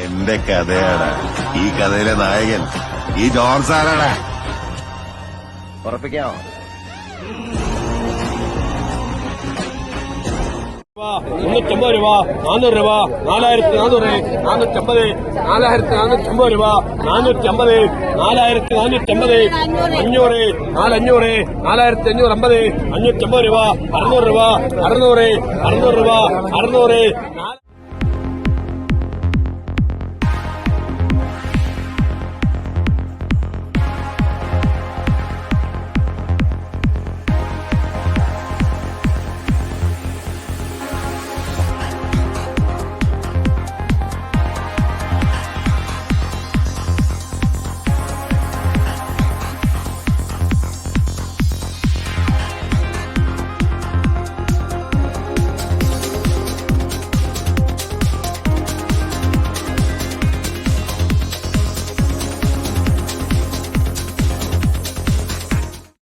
എന്റെ കഥയാണ്. ഈ കഥയിലെ നായകൻ ഈ ജോർജ് ആരാടാ ഉറപ്പിക്കാമോ മുന്നൂറ്റമ്പത് രൂപ നാനൂറ് രൂപ നാലായിരത്തി നാനൂറ് നാനൂറ്റമ്പത് നാലായിരത്തി നാനൂറ്റമ്പത് രൂപ നാനൂറ്റമ്പത് നാലായിരത്തി നാനൂറ്റമ്പത് അഞ്ഞൂറ് നാലഞ്ഞൂറ് നാലായിരത്തി അഞ്ഞൂറ് അമ്പത് അഞ്ഞൂറ്റമ്പത് രൂപ അറുന്നൂറ് രൂപ അറുന്നൂറ് അറുന്നൂറ് രൂപ അറുന്നൂറ്